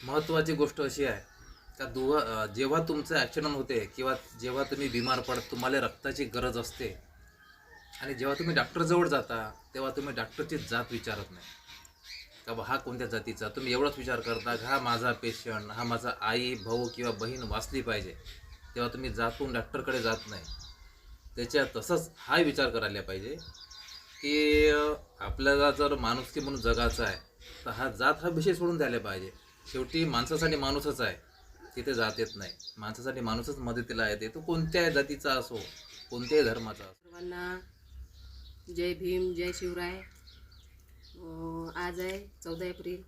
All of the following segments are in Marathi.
महत्त्वाची गोष्ट अशी आहे का दुवा जेव्हा तुमचं ॲक्सिडंट होते किंवा जेव्हा तुम्ही बिमार पडत तुम्हाला रक्ताची गरज असते आणि जेव्हा तुम्ही डॉक्टरजवळ जाता तेव्हा तुम्ही डॉक्टरची जात विचारत नाही. का बा हा कोणत्या जातीचा? तुम्ही एवढाच विचार करता हा माझा पेशंट हा माझा आई भाऊ किंवा बहीण वाचली पाहिजे. तेव्हा तुम्ही जातून डॉक्टरकडे जात नाही. त्याच्या तसंच हा विचार करायला पाहिजे की आपल्याला जर माणुसकी म्हणून जगाचा आहे तर हा जात हा विषय सोडून द्यायला पाहिजे. शेवटी माणसासाठी माणूसच आहे. तिथे जात येत नाही. माणसासाठी माणूसच मदतीला येते. तो कोणत्याही जातीचा असो कोणत्याही धर्माचा असो. सर्वांना जय भीम जय शिवराय. आज आहे चौदा एप्रिल.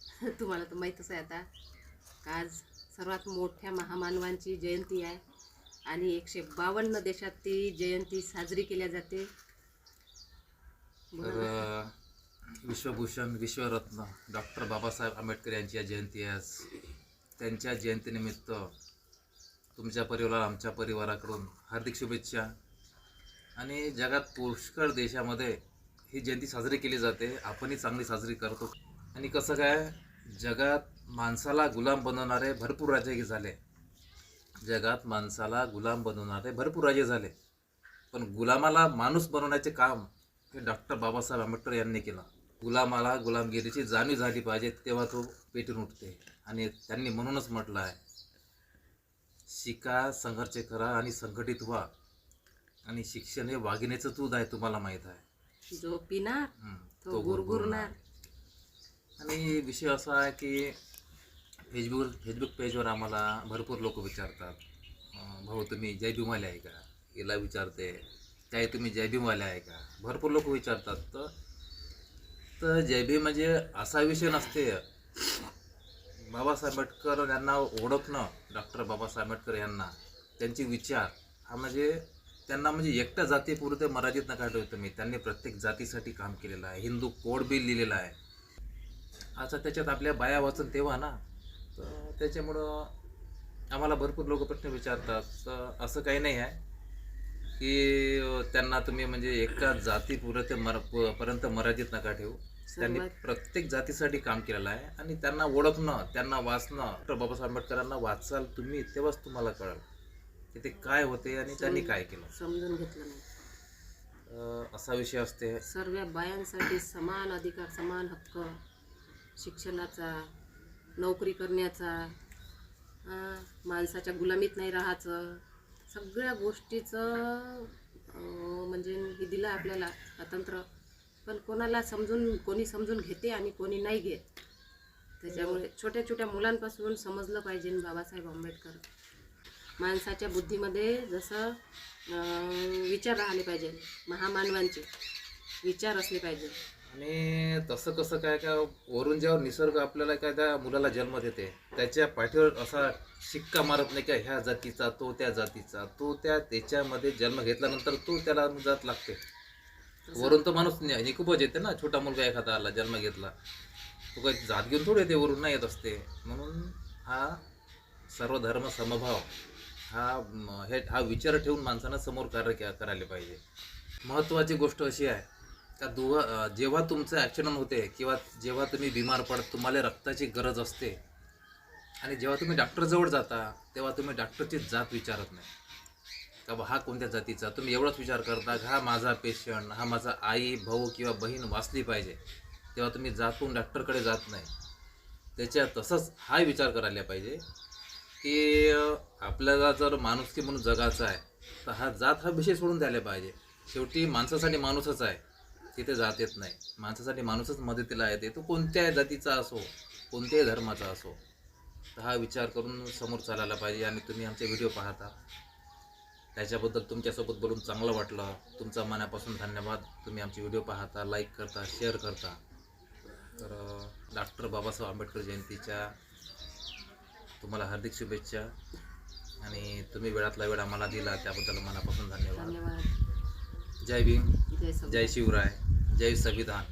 तुम्हाला तर माहीतच आहे आता. आज सर्वात मोठ्या महामानवांची जयंती आहे. आणि एकशे बावन्न देशात ती जयंती साजरी केल्या जाते. विश्वभूषण विश्वरत्न डॉक्टर बाबासाहेब आंबेडकर यांची या जयंती आहे आज. त्यांच्या जयंतीनिमित्त तुमच्या परिवाराला आमच्या परिवाराकडून हार्दिक शुभेच्छा. आणि जगात पुष्कळ देशामध्ये ही जयंती साजरी केली जाते. आपणही चांगली साजरी करतो. आणि कसं काय जगात माणसाला गुलाम बनवणारे भरपूर राजे झाले. जगात माणसाला गुलाम बनवणारे भरपूर राजे झाले. पण गुलामाला माणूस बनवण्याचे काम हे डॉक्टर बाबासाहेब आंबेडकर यांनी केलं. गुलामाला गुलामगिरीची जाणीव झाली पाहिजे तेव्हा तो पेटून उठते. आणि त्यांनी म्हणूनच म्हटलं आहे शिका संघर्ष करा आणि संघटित व्हा. आणि शिक्षण हे वाघिणीचं दूध आहे तुम्हाला माहीत आहे. जो पिणार तो गुरगुरणार. आणि विषय असा आहे की फेसबुक फेसबुक पेजवर आम्हाला भरपूर लोक विचारतात भाऊ तुम्ही जय भीमवाले आहे का? हिला विचारते ताई तुम्ही जय भीमवाले आहे का? भरपूर लोक विचारतात तर तर जय भीम म्हणजे असा विषय नसते. बाबासाहेब आंबेडकर यांना ओळखणं डॉक्टर बाबासाहेब आंबेडकर यांना त्यांचे विचार हा म्हणजे त्यांना म्हणजे एकट्या जातीपुरते मर्यादित नका ठेवू तुम्ही त्यांनी प्रत्येक जातीसाठी काम केलेलं आहे. हिंदू कोड बिल लिहिलेला आहे. असं त्याच्यात आपल्या बाया वाचन तेव्हा ना तर त्याच्यामुळं आम्हाला भरपूर लोक प्रश्न विचारतात. तर असं काही नाही आहे की त्यांना तुम्ही म्हणजे एका जातीपुरते मर पर्यंत मर्यादित नका ठेवू. त्यांनी प्रत्येक जातीसाठी काम केलेलं आहे आणि त्यांना ओळखणं त्यांना वाचणं डॉक्टर बाबासाहेब आंबेडकरांना वाचाल तुम्ही तेव्हाच तुम्हाला कळेल की ते काय होते आणि त्यांनी काय केलं. समजून घेतलं नाही. अं, असा विषय असते. सर्व बायांसाठी समान अधिकार समान हक्क शिक्षणाचा नोकरी करण्याचा अं, माणसाच्या गुलामीत नाही राहायचं सगळ्या गोष्टीचं अं, म्हणजे हे दिलं आपल्याला स्वातंत्र्य. पण कोणाला समजून कोणी समजून घेते आणि कोणी नाही घेत. त्याच्यामुळे छोट्या छोट्या मुलांपासून समजलं पाहिजे बाबासाहेब आंबेडकर. माणसाच्या बुद्धीमध्ये जसं विचार राहिले पाहिजे महामानवांचे विचार असले पाहिजे. आणि तसं कसं काय का वरून जेव्हा निसर्ग आपल्याला काय त्या मुलाला जन्म देते त्याच्या पाठीवर असा शिक्का मारत नाही का ह्या जातीचा तो त्या जातीचा तो त्या त्याच्यामध्ये जन्म घेतल्यानंतर तो त्याला जात लागते. वरून तर माणूस नि- निकुपच येते ना. छोटा मुलगा एखादा आला जन्म घेतला. तो काही जात घेऊन थोडे येते वरून नाही येत असते. म्हणून हा सर्व धर्म समभाव हा म, हे हा विचार ठेवून माणसानं समोर कार्य के- करायला पाहिजे. महत्त्वाची गोष्ट अशी आहे का दुवा अं, जेव्हा तुमचं ॲक्सिडंट होते किंवा जेव्हा तुम्ही बिमार पडत तुम्हाला रक्ताची गरज असते आणि जेव्हा तुम्ही डॉक्टरजवळ जाता तेव्हा तुम्ही डॉक्टरची जात विचारत नाही. का बा हा कोणत्या जातीचा? तुम्ही एवढाच विचार करता का हा माझा पेशंट हा माझा आई भाऊ किंवा बहीण वाचली पाहिजे तेव्हा तुम्ही जातून डॉक्टरकडे जात नाही. त्याच्या तसंच हा विचार करायला पाहिजे की आपल्याला जर माणुसकी म्हणून जगाचा आहे तर हा जात हा विषय सोडून द्यायला पाहिजे. शेवटी माणसासाठी माणूसच आहे तिथे जात येत नाही. माणसासाठी माणूसच मदतीला येते. तो कोणत्याही जातीचा असो कोणत्याही धर्माचा असो तर हा विचार करून समोर चालायला पाहिजे. आणि तुम्ही आमचे व्हिडिओ पाहता. त्याच्याबद्दल तुमच्यासोबत बोलून चांगलं वाटलं. तुमचा मनापासून धन्यवाद. तुम्ही आमचे व्हिडिओ पाहता लाईक करता शेअर करता. तर डॉक्टर बाबासाहेब आंबेडकर जयंतीच्या तुम्हाला हार्दिक शुभेच्छा. आणि तुम्ही वेळातला वेळ आम्हाला दिला त्याबद्दल मनापासून धन्यवाद. जय भीम. जय शिवराय. जय संविधान.